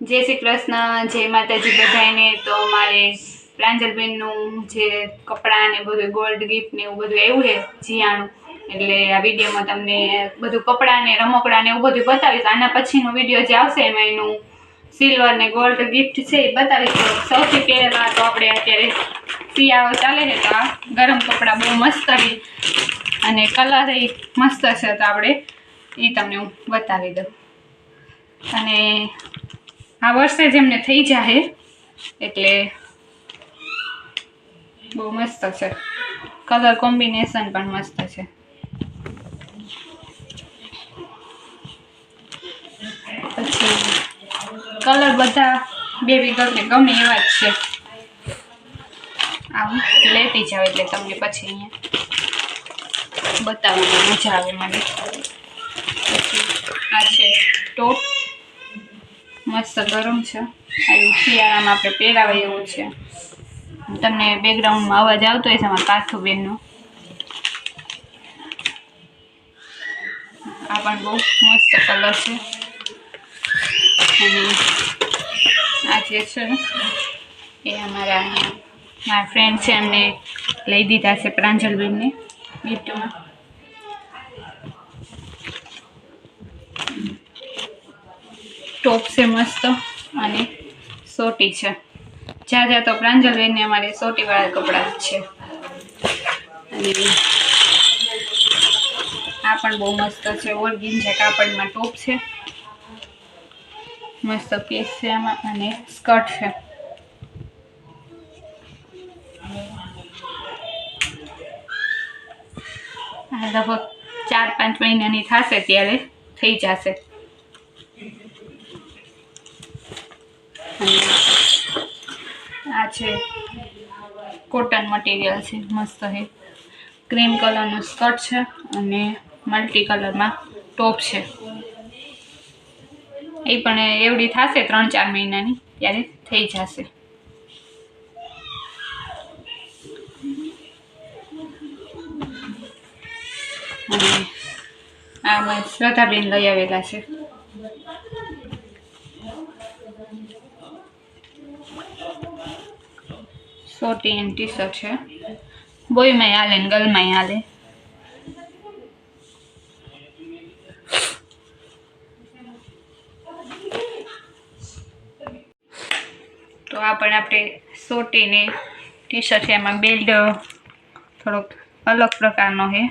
જય શ્રી કૃષ્ણ, જય માતાજી બધાને તો મારે પ્રાંજલબેનનું જે કપડાં ને બધું ગોલ્ડ ગિફ્ટ ને એવું બધું આવ્યું છે જીયાણું એટલે આ વિડીયોમાં તમને બધું કપડાં ને રમકડાં ને એવું બધું બતાવીશ. આના પછીનો વીડિયો જે આવશે એમાં એનું સિલ્વર ને ગોલ્ડ ગિફ્ટ છે એ બતાવીશ. તો સૌથી પહેલાં તો આપણે અત્યારે શિયાળો ચાલે છે, તો આ ગરમ કપડાં બહુ મસ્ત છે અને કલર મસ્ત છે. તો આપણે એ તમને હું બતાવી દઉં. અને આ વર્ષે જ એમને થઈ જાહે. એટલે બહુ મસ્ત છે. કલર કોમ્બિનેશન પણ મસ્ત છે. પછી કલર બધા બેબી ગર્લને ગમે એવા જ છે. આમ લેતી જાવ એટલે તમને પછી અહીંયા બતાવવામાં મજા આવે મને. પછી આ છે ટોપ મસ્ત ગરમ છે. આ શિયાળામાં આપણે પહેરાવાય એવું છે. તમને બેકગ્રાઉન્ડમાં અવાજ આવતો હોય છે અમારા પાર્થુબેનનો આ પણ બહુ મસ્ત કલર છે. અને આ જે છે એ અમારા, મારા ફ્રેન્ડ છે એમને લઈ દીધા છે પ્રાંજલબેનને. ગિફ્ટમાં ટોપ છે મસ્ત અને સોટી છે. જ્યાં જ્યાં તો પ્રાંજલબેનને અમારે સોટીવાળા કપડાં છે. અને આ પણ બહુ મસ્ત છે. ઓરગીંજા કાપડમાં ટોપ છે. મસ્ત પીસ છે આમાં અને સ્કર્ટ છે. લગભગ ચાર પાંચ મહિનાની થશે ત્યારે થઈ જશે. આ છે કોટન મટીરિયલ છે, મસ્ત છે. ક્રીમ કલરનું સ્કર્ટ છે અને મલ્ટી કલરમાં ટોપ છે. એ પણ એવડી થશે ત્રણ ચાર મહિનાની, ત્યારે થઈ જશે. અને આમાં શ્રદ્ધાબેન લઈ આવેલા છે. સોટી એન્ડ ટી શર્ટ છે. બોયમાં હાલે ને ગર્લમાં હાલે. તો આ પણ આપણે સોટીને ટી શર્ટ છે, એમાં બેલ્ટ થોડોક અલગ પ્રકારનો છે,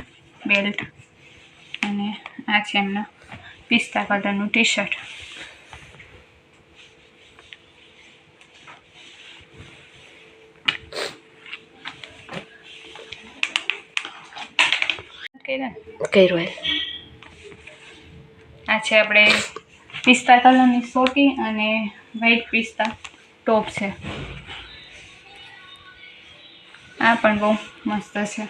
બેલ્ટ. અને આ છે એમના પિસ્તા કલરનું ટી શર્ટ કર્યું એ આ છે આપણે પિસ્તા કલરની સોટી અને વ્હાઈટ પિસ્તા ટોપ છે. આ પણ બહુ મસ્ત છે.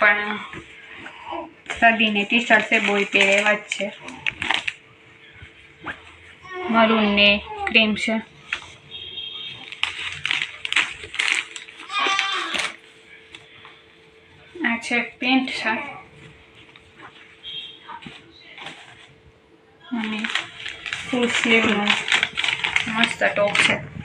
પણ સદીને ટી શર્ટ છે બોય પહેરે એવા જ છે. મરૂન ને ક્રીમ છે. આ છે પેન્ટ છે. અને ફૂલ સ્લીવનું મસ્ત ટોપ છે.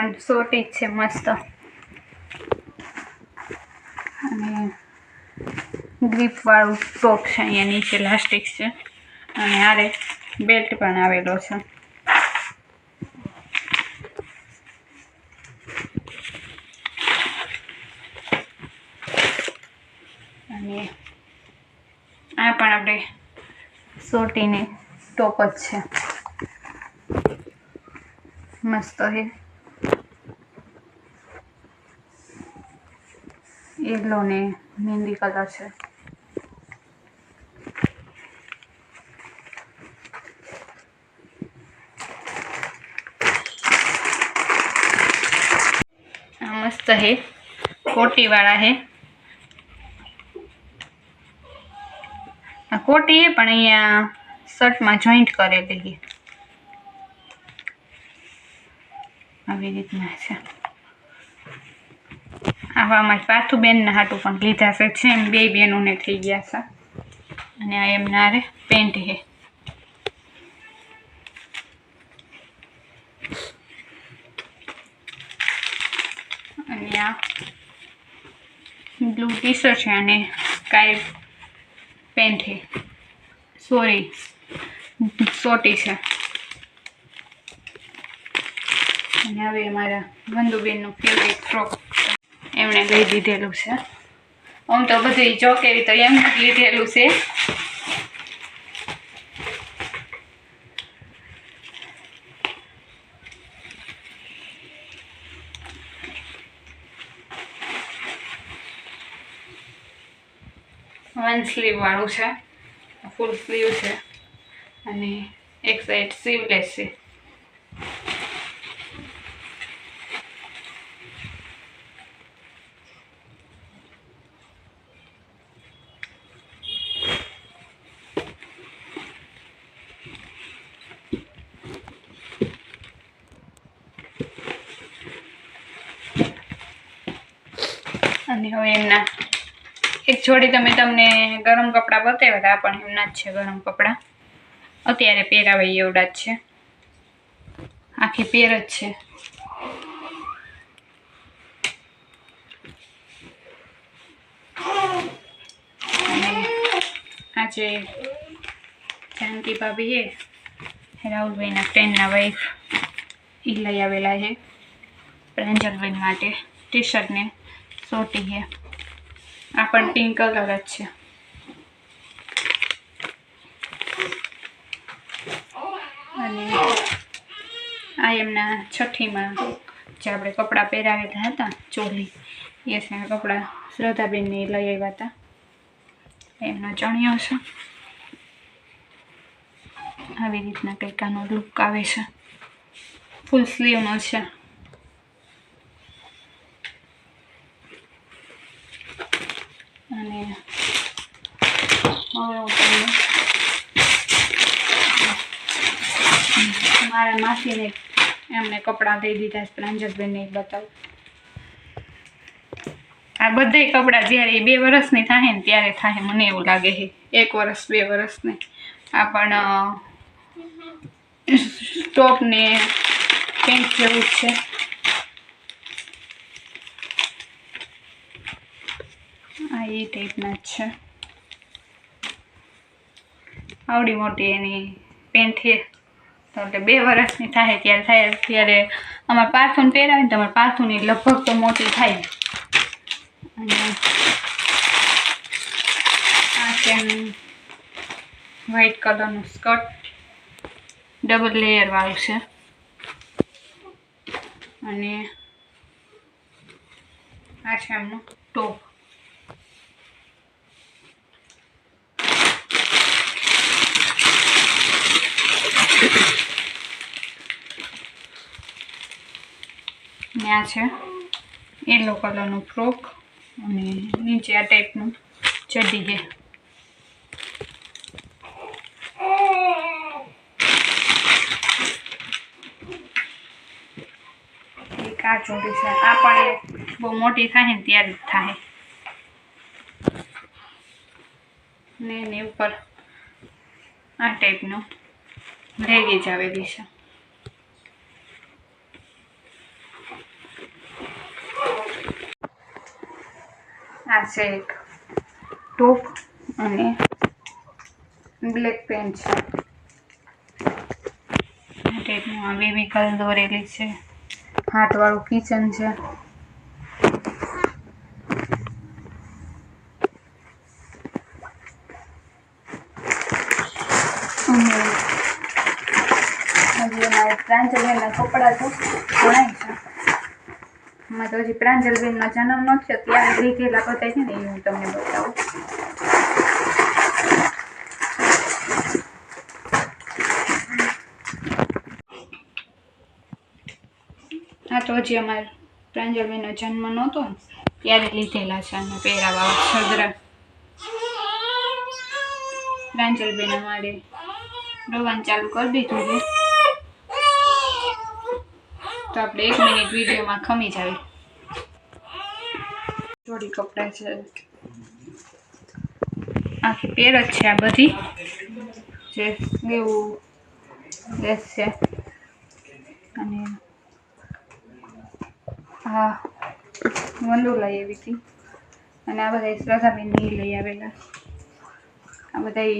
પણ સોટી જ છે મસ્ત. અને ગ્રીપ વાળું ટોપ છે અહીંયા નીચે લાસ્ટિક છે. અને આરે બેલ્ટ પણ આવેલો છે. અને આ પણ આપણે સોટીની ટોપ જ છે. મસ્ત છે. યલો ને મહેંદી કલર છે. મસ્ત હે, કોટીવાળા છે આ કોટી પણ અહીંયા શર્ટમાં જોઈન્ટ કરેલી આવી રીતના છે. આવા અમારી પાથુબેનના હાટું પણ લીધા છે. સેમ બે બેનોને થઈ ગયા છે. અને આ એમના રે પેન્ટ હે અને આ બ્લુ ટી શર્ટ છે અને સ્કાય પેન્ટ હે સોરી, સોટી છે. અને હવે અમારા બંધુબેનનું ફેવરેટ ફ્રોક એમણે લઈ દીધેલું છે. આમ તો બધું ચોકેરી તો એમ લીધેલું છે. વન સ્લીવ વાળું છે. ફૂલ સ્લીવ છે. અને એક સાઈડ સ્લીવલેસ છે. અને હવે એમના એક જોડી તમે તમને ગરમ કપડાં બતાવ્યા હતા પણ એમના જ છે ગરમ કપડાં. અત્યારે પહેરાવે એવડા જ છે. આખી પેર જ છે. અને આ જે જાનકી ભાભી છે રાહુલભાઈના ફ્રેન્ડના વાઈફ એ લઈ આવેલા છે પ્રાંજલબેન માટે ટી શર્ટ ને. સોટી છે આ પણ પિંક કલર જ છે. અને આ એમના છઠ્ઠીમાં જે આપણે કપડાં પહેરાવેલા હતા, ચોલી, એ કપડાં શ્રદ્ધાબેનને લઈ આવ્યા હતા એમનો ચણિયો છે. આવી રીતના કંઈક આનો લુક આવે છે. ફૂલ સ્લીવનો છે. અને હવે હું તમને મારા માસીને એમને કપડાં દઈ દીધા ઈ બતાવું. આ બધા કપડાં જ્યારે બે વર્ષની થાય ને ત્યારે થાય મને એવું લાગે છે. એક વર્ષ, બે વર્ષને. આ પણ ટોપ ને પેન્ટ જેવું જ છે. આ એ ટાઈપના જ છે. આવડી મોટી એની પેન્ટ છે. તો એટલે બે વર્ષની થાય ત્યારે થાય, ત્યારે અમારે પાથું પહેરાવે ને તો અમારે પાથુની લગભગ તો મોટી થાય. અને આ છે વ્હાઈટ કલરનું સ્કર્ટ. ડબલ લેયરવાળું છે. અને આ છે એમનું ટોપ. ને છે. યલો કલરનું ફ્રોક અને નીચે આ ટાઈપનું ચડી છે. આ છે. આ પણ બહુ મોટી થાય ને ત્યારે જ થાય. ને એની ઉપર આ ટાઈપનું લેગીજ આવેલી છે. છે એક ટોપ અને બ્લેક પેન્ટ છે. આ આ બેબી દોરેલી છે. હાથવાળું કિચન છે. હજી અમારે પ્રાંજલબેનના કપડાં તો તો હજી પ્રાંજલબેનનો જન્મ ન થયો ત્યારે લીધેલા બધા છે ને, એ હું તમને બતાવું. હા તો હજી અમારે પ્રાંજલબેનનો જન્મ નહોતો ને ત્યારે લીધેલા છે અને પહેરાવા સદરા પ્રાંજલબેન અમારે રોવાનું ચાલુ કરી દીધું છે. તો આપણે એક મિનિટ વિડીયોમાં ખમી જાવી જોડી કપડાં છે. આખી પેર જ છે આ બધી. જે એવું ડ્રેસ છે. અને હા વંદુ લઈ આવી હતી. અને આ બધા શ્રદ્ધાબેનની લઈ આવેલા. આ બધા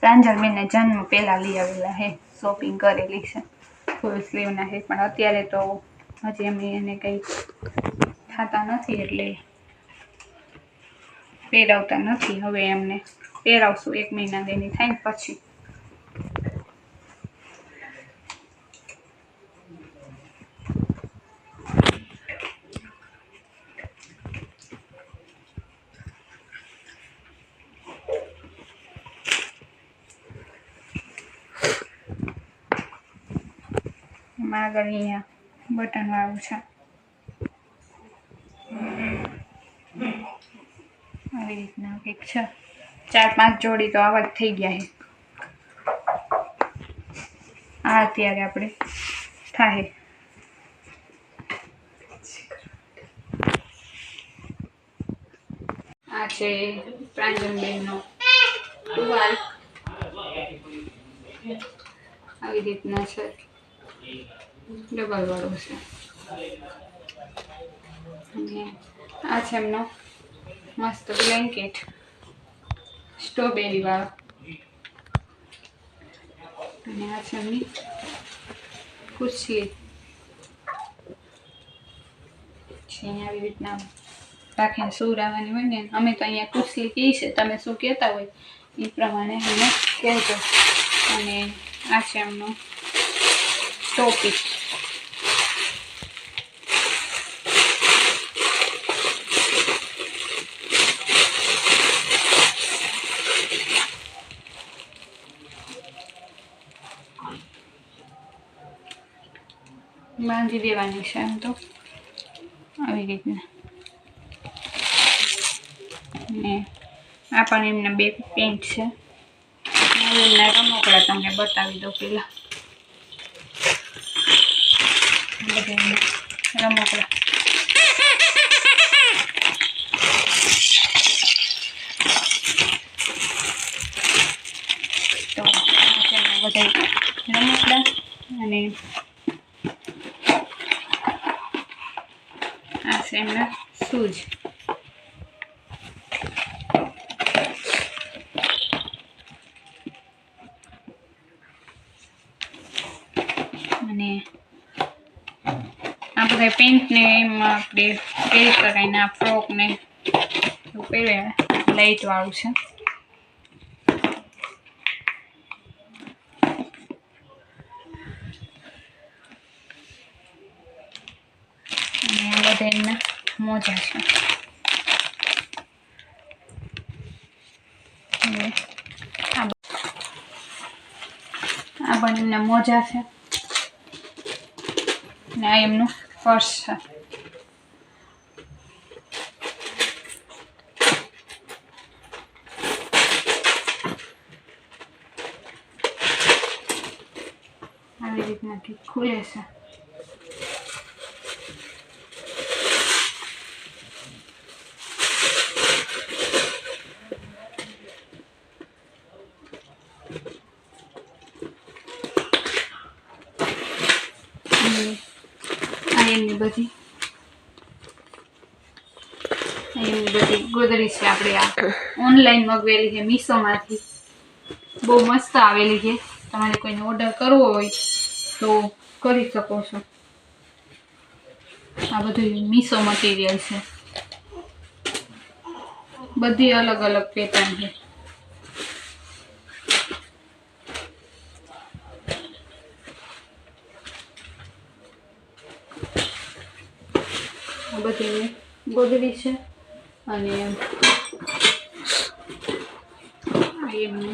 પ્રાંજલબેનને જન્મ પહેલાં લઈ આવેલા હે. શોપિંગ કરેલી છે. ફૂલ સ્લીવના છે પણ અત્યારે તો હજી એમની એને કંઈ થતા નથી એટલે પહેરાવતા નથી. હવે એમને પહેરાવશું એક મહિના દેની થાય પછી. આગળ અહીંયા બટન વાળું છે. આવી રીતના કંઈક છે. ચાર, પાંચ જોડી તો આવા જ થઈ ગયા છે. આ અત્યારે આપણે થાય. આ છે પ્રાંજલબેનનો ટુવાલ. આવી રીતના છે. ડબલ છે. આ છે એમનો મસ્ત બ્લેન્કેટ સ્ટ્રોબેરી વાળો. અને આ છે એમની ખુરશી. અહીંયા આવી રીતના રાખીને સુરાવાની હોય ને, અમે તો અહીંયા ખુરશી કહી છે તમે શું કહેતા હોય એ પ્રમાણે અમે કહેજો. અને આ છે એમનો ટોપી બાંધી દેવાની છે એમ તો આવી રીતના ને આ પણ એમના બે પેન્ટ છે હવે એમના રમકડા તમને બતાવી દઉં પેલા બધા એમના રમકડા તો આ છે એમના બધા રમકડા અને આ છે એમના શૂઝ અને આ બધા પેન્ટ ને એમાં આપણે પહેરી શકાય આ ફ્રોક ને એવું પહેરે. વાળું છે. અને બધા એમના મોજા છે. આ બ- એમના મોજા છે. ને આ એમનું છે આવી રીતના ખુલે છે અને આ બધી. એની બધી ગોદડી છે આપણે આ ઓનલાઈન મગવેલી છે મીશોમાંથી બહુ મસ્ત આવેલી છે. તમારે કોઈને ઓર્ડર કરવો હોય તો કરી શકો છો. આ બધું મીશો મટીરિયલ છે. બધી અલગ અલગ પેટર્ન છે. આ બધી એમની ગોદડી છે. અને એમને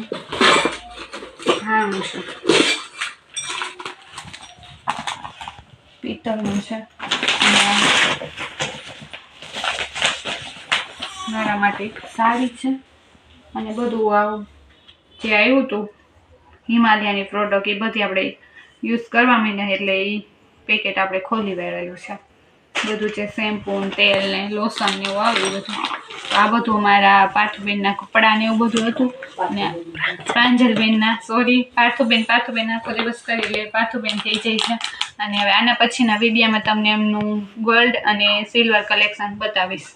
હાણું છે. પિત્તળનું છે મારા માટે સારી છે. અને બધું આવું જે આવ્યું હતું, હિમાલયાની પ્રોડક્ટ એ બધી આપણે યુઝ કરવા માંડ્યા એટલે એ પેકેટ આપણે ખોલી વેળેલું છે. બધું છે શેમ્પૂ તેલ ને લોસન ને એવું આવ્યું બધું. તો આ બધું મારા પાર્થબેનના કપડાં ને એવું બધું હતું. ને પ્રાંજલબેનના સોરી પાર્થુબેન પાર્થુબેનના સોરી બસ કરી લે, પાર્થુબેન થઈ જાય છે. અને હવે આના પછીના વિડીયામાં તમને એમનું ગોલ્ડ અને સિલ્વર કલેક્શન બતાવીશ.